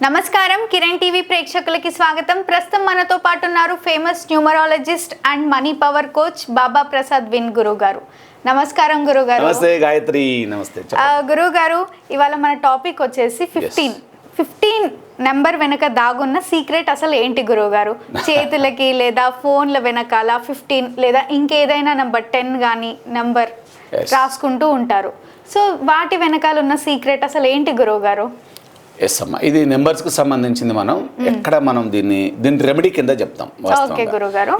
నమస్కారం. కిరణ్ టీవీ ప్రేక్షకులకి స్వాగతం. ప్రస్తుతం మనతో పాటు ఉన్నారు famous numerologist and money power coach Baba Prasad win గురువు గారు నమస్కారం గురువు గారు నమస్తే గాయత్రి నమస్తే. గారు ఇవాళ మన టాపిక్ వచ్చేసి ఫిఫ్టీన్. ఫిఫ్టీన్ నెంబర్ వెనక దాగున్న సీక్రెట్ అసలు ఏంటి గురువు గారు చేతులకి లేదా ఫోన్ల వెనకాల ఫిఫ్టీన్ లేదా ఇంకేదైనా నెంబర్ టెన్ కానీ నెంబర్. రాసుకుంటూ ఉంటారు. సో వాటి వెనకాల ఉన్న సీక్రెట్ అసలు ఏంటి గురువు గారు ఎస్ అమ్మా. ఇది నెంబర్స్కి సంబంధించింది మనం. ఎక్కడ మనం దీన్ని దీని రెమెడీ కింద చెప్తాం వాస్తవంగా.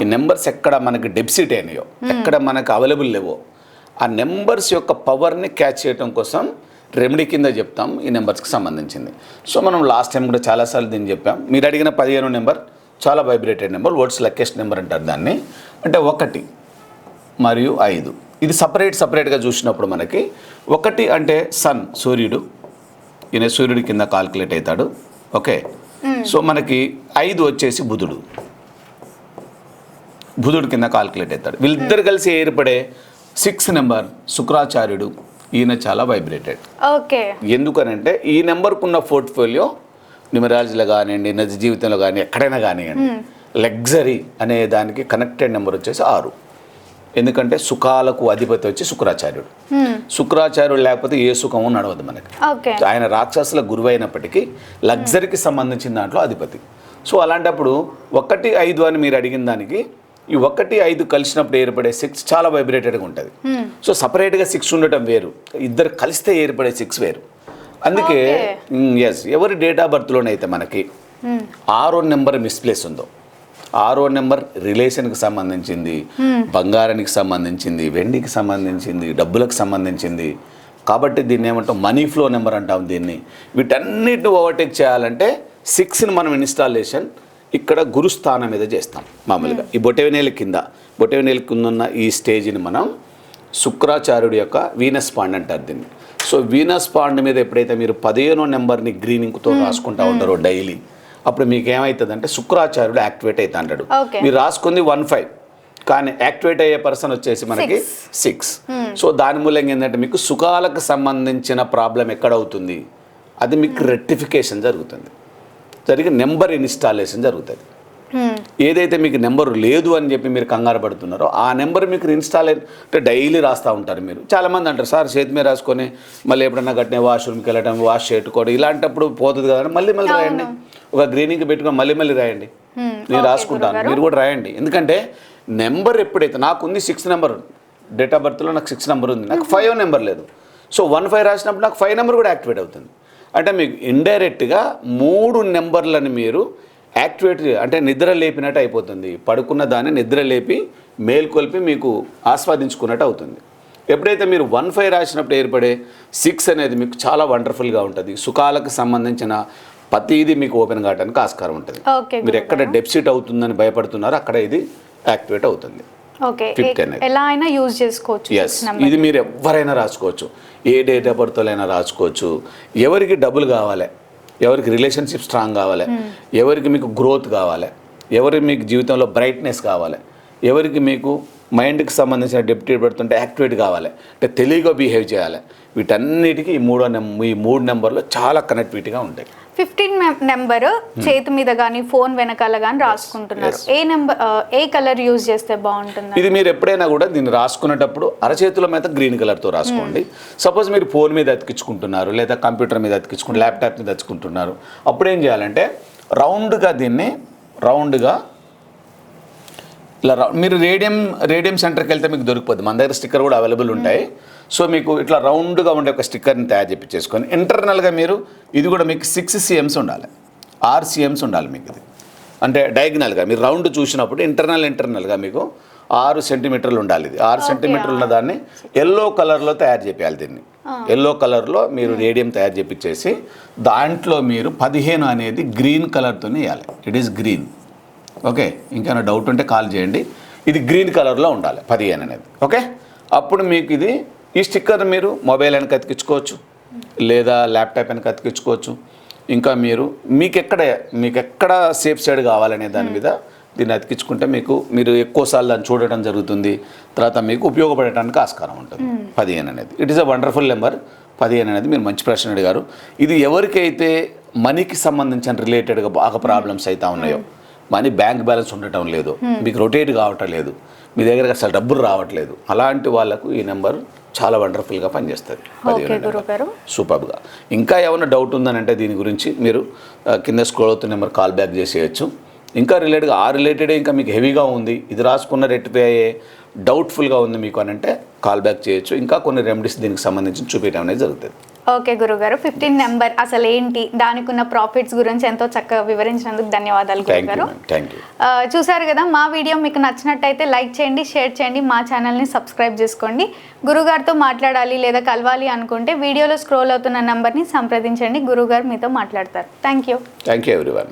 ఈ నెంబర్స్ ఎక్కడ మనకి డెపిసిట్ అయినాయో ఎక్కడ మనకు అవైలబుల్ లేవో ఆ నెంబర్స్ యొక్క పవర్ని క్యాచ్ చేయడం కోసం రెమెడీ కింద చెప్తాం ఈ నెంబర్స్కి సంబంధించింది. సో మనం లాస్ట్ టైం కూడా చాలాసార్లు దీన్ని చెప్పాం. మీరు అడిగిన పదిహేను నెంబర్ చాలా vibrated number words luckiest number అంటారు దాన్ని. అంటే ఒకటి మరియు ఐదు. ఇది సపరేట్ సపరేట్గా చూసినప్పుడు మనకి ఒకటి అంటే సన్ సూర్యుడు ఈయన సూర్యుడి కింద కాల్కులేట్ అవుతాడు. ఓకే సో మనకి ఐదు వచ్చేసి బుధుడు. బుధుడు కింద కాల్కులేట్ అవుతాడు. వీళ్ళిద్దరు కలిసి ఏర్పడే సిక్స్ నెంబర్ శుక్రాచార్యుడు ఈయన చాలా వైబ్రేటెడ్ ఓకే ఎందుకనంటే ఈ నెంబర్కు ఉన్న పోర్ట్ఫోలియో న్యూమరాలజీలో కానివ్వండి నిజ జీవితంలో కానీ ఎక్కడైనా కానివ్వండి లగ్జరీ అనే దానికి కనెక్టెడ్ నెంబర్ వచ్చేసి ఆరు. ఎందుకంటే సుఖాలకు అధిపతి వచ్చి శుక్రాచార్యుడు. శుక్రాచార్యుడు లేకపోతే ఏ సుఖము నడవదు మనకి. ఆయన రాక్షసుల గురువు అయినప్పటికీ లగ్జరీకి సంబంధించిన దాంట్లో అధిపతి. సో అలాంటప్పుడు ఒకటి ఐదు అని మీరు అడిగిన దానికి ఈ ఒకటి ఐదు కలిసినప్పుడు ఏర్పడే సిక్స్ చాలా వైబ్రేటెడ్గా ఉంటుంది. సో సపరేట్గా సిక్స్ ఉండటం వేరు. ఇద్దరు కలిస్తే ఏర్పడే సిక్స్ వేరు. అందుకే ఎస్ ఎవరి డేట్ ఆఫ్ బర్త్లోనైతే మనకి ఆరో నెంబర్ మిస్ప్లేస్ ఉందో ఆరో నెంబర్ రిలేషన్కి సంబంధించింది బంగారానికి సంబంధించింది వెండికి సంబంధించింది డబ్బులకు సంబంధించింది. కాబట్టి దీన్ని ఏమంటాం మనీ ఫ్లో నెంబర్ అంటాం దీన్ని. వీటన్నిటిని ఓవర్టేక్ చేయాలంటే సిక్స్ని మనం ఇన్స్టాలేషన్ ఇక్కడ గురుస్థానం మీద చేస్తాం మామూలుగా. ఈ బొటెవెనేల కింద బొటెవెనేల కింద ఉన్న ఈ స్టేజ్ని మనం శుక్రాచార్యుడి యొక్క వీనస్ పాండ్ అంటారు దీన్ని. సో వీనస్ పాండ్ మీద ఎప్పుడైతే మీరు పదిహేనో నెంబర్ని గ్రీన్ ఇంకుతో రాసుకుంటా ఉంటారో డైలీ అప్పుడు మీకు ఏమవుతుంది అంటే శుక్రాచార్యుడు యాక్టివేట్ అవుతా అంటాడు. మీరు రాసుకుంది వన్ ఫైవ్ కానీ యాక్టివేట్ అయ్యే పర్సన్ వచ్చేసి మనకి సిక్స్. సో దాని మూలంగా ఏంటంటే మీకు సుఖాలకు సంబంధించిన ప్రాబ్లం ఎక్కడ అవుతుంది? అది మీకు రెక్టిఫికేషన్ జరుగుతుంది. జరిగి నెంబర్ ఇన్స్టాలేషన్ జరుగుతుంది. ఏదైతే మీకు నెంబర్ లేదు అని చెప్పి మీరు కంగారు పడుతున్నారో ఆ నెంబర్ మీకు ఇన్స్టాల్ అంటే డైలీ రాస్తూ ఉంటారు మీరు. చాలామంది అంటారు సార్ చేతి మీద రాసుకొని మళ్ళీ ఎప్పుడన్నా గట్టిన వాష్రూమ్కి వెళ్ళడం వాష్ చేసుకోవడం ఇలాంటప్పుడు పోతుంది కదా మళ్ళీ మళ్ళీ రాయండి. ఒక గ్రీనింగ్ పెట్టుకొని మళ్ళీ మళ్ళీ రాయండి. నేను రాసుకుంటాను. మీరు కూడా రాయండి. ఎందుకంటే నెంబర్ ఎప్పుడైతే నాకు ఉంది సిక్స్ నెంబర్ డేట్ ఆఫ్ బర్త్లో నాకు సిక్స్ నెంబర్ ఉంది. నాకు ఫైవ్ నెంబర్ లేదు. సో వన్ ఫైవ్ రాసినప్పుడు నాకు ఫైవ్ నెంబర్ కూడా యాక్టివేట్ అవుతుంది. అంటే మీకు ఇండైరెక్ట్గా మూడు నెంబర్లను మీరు యాక్టివేట్ అంటే నిద్ర లేపినట్టు అయిపోతుంది. పడుకున్న దాన్ని నిద్ర లేపి మేల్కొల్పి మీకు ఆస్వాదించుకున్నట్టు అవుతుంది. ఎప్పుడైతే మీరు వన్ ఫైవ్ రాసినప్పుడు ఏర్పడే సిక్స్ అనేది మీకు చాలా వండర్ఫుల్గా ఉంటుంది. సుఖాలకు సంబంధించిన ప్రతిదీ మీకు ఓపెన్ కావడానికి ఆస్కారం ఉంటుంది. మీరు ఎక్కడ డెప్సిట్ అవుతుందని భయపడుతున్నారో అక్కడ ఇది యాక్టివేట్ అవుతుంది. ఎలా అయినా యూజ్ చేసుకోవచ్చు ఎస్ ఇది మీరు ఎవరైనా రాసుకోవచ్చు. ఏ డేట్ ఆఫ్ బర్త్లైనా రాసుకోవచ్చు. ఎవరికి డబ్బులు కావాలి ఎవరికి రిలేషన్షిప్ స్ట్రాంగ్ కావాలి ఎవరికి మీకు గ్రోత్ కావాలి ఎవరికి మీకు జీవితంలో బ్రైట్నెస్ కావాలి ఎవరికి మీకు మైండ్కి సంబంధించిన డెప్యూటీ పెడుతుంటే యాక్టివేట్ కావాలి అంటే తెలివిగా బిహేవ్ చేయాలి. వీటన్నిటికీ ఈ మూడో ఈ మూడు నెంబర్లో చాలా కనెక్టివిటీగా ఉంటాయి. ఫిఫ్టీన్ నెంబర్ చేతి మీద కానీ ఫోన్ వెనకాల కానీ రాసుకుంటున్నారు. ఏ నెంబర్ ఏ కలర్ యూజ్ చేస్తే బాగుంటుంది? ఇది మీరు ఎప్పుడైనా కూడా దీన్ని రాసుకునేటప్పుడు అరచేతుల మీద గ్రీన్ కలర్తో రాసుకోండి. సపోజ్ మీరు ఫోన్ మీద అతికించుకుంటున్నారు లేదా కంప్యూటర్ మీద అతికించుకుంటారు ల్యాప్టాప్ మీద అతికించుకుంటున్నారు. అప్పుడు ఏం చేయాలంటే రౌండ్గా దీన్ని రౌండ్గా ఇలా మీరు రేడియం రేడియం సెంటర్కి వెళ్తే మీకు దొరికిపోద్ది. మన దగ్గర స్టిక్కర్ కూడా అవైలబుల్ ఉంటాయి. సో మీకు ఇట్లా రౌండ్గా ఉండే ఒక స్టిక్కర్ని తయారు చేయించేసుకొని ఇంటర్నల్గా మీరు ఇది కూడా మీకు సిక్స్ సిఎమ్స్ ఉండాలి. ఆరు సిఎమ్స్ ఉండాలి మీకు ఇది. అంటే డయాగ్నల్గా మీరు రౌండ్ చూసినప్పుడు ఇంటర్నల్ ఇంటర్నల్గా మీకు ఆరు సెంటీమీటర్లు ఉండాలి ఇది. ఆరు సెంటీమీటర్లు ఉన్న దాన్ని ఎల్లో కలర్లో తయారు చేయాలి దీన్ని. ఎల్లో కలర్లో మీరు రేడియం తయారు చేపించేసి దాంట్లో మీరు పదిహేను అనేది గ్రీన్ కలర్తోనే వేయాలి. It is green okay? ఇంకేమైనా డౌట్ ఉంటే కాల్ చేయండి. ఇది గ్రీన్ కలర్లో ఉండాలి పదిహేను అనేది. ఓకే? అప్పుడు మీకు ఇది ఈ స్టిక్కర్ మీరు మొబైల్ వెనక అతికించుకోవచ్చు లేదా ల్యాప్టాప్ వెనక అతికించుకోవచ్చు ఇంకా మీరు మీకు ఎక్కడ మీకు ఎక్కడ సేఫ్ సైడ్ కావాలనే దాని మీద దీన్ని అతికించుకుంటే మీకు మీరు ఎక్కువసార్లు దాన్ని చూడటం జరుగుతుంది. తర్వాత మీకు ఉపయోగపడటానికి ఆస్కారం ఉంటుంది. పదిహేను అనేది. It is a wonderful number పదిహేను అనేది మీరు మంచి ప్రశ్న అడిగారు. ఇది ఎవరికైతే మనీకి సంబంధించిన రిలేటెడ్గా బాగా ప్రాబ్లమ్స్ అయితే ఉన్నాయో మనీ బ్యాంక్ బ్యాలెన్స్ ఉండటం లేదు. మీకు రొటేట్ కావటం లేదు. మీ దగ్గర అసలు డబ్బులు రావట్లేదు. అలాంటి వాళ్ళకు ఈ నెంబర్ చాలా వండర్ఫుల్గా పనిచేస్తుంది. సూపర్గా ఇంకా ఏమైనా డౌట్ ఉందనంటే దీని గురించి మీరు కింద స్క్రోల్ అవుతున్న నెంబర్ కాల్ బ్యాక్ చేసేయచ్చు. ఇంకా రిలేటెడ్గా ఆ రిలేటెడ్ ఇంకా మీకు హెవీగా ఉంది. ఇది రాసుకున్న రెట్టిపై డౌట్ఫుల్గా ఉంది మీకు అని అంటే కాల్ బ్యాక్ చేయొచ్చు. ఇంకా కొన్ని రెమెడీస్ దీనికి సంబంధించి చూపించడం అనేది జరుగుతుంది. ఓకే గురుగారు. ఫిఫ్టీన్ నెంబర్ అసలు ఏంటి దానికి ఉన్న ప్రాఫిట్స్ గురించి ఎంతో చక్కగా వివరించినందుకు ధన్యవాదాలు గురుగారు. చూసారు కదా మా వీడియో మీకు నచ్చినట్టయితే లైక్ చేయండి షేర్ చేయండి మా ఛానల్ని సబ్స్క్రైబ్ చేసుకోండి. గురుగారితో మాట్లాడాలి లేదా కలవాలి అనుకుంటే వీడియోలో స్క్రోల్ అవుతున్న నంబర్ని సంప్రదించండి. గురుగారు మీతో మాట్లాడతారు. Thank you thank you everyone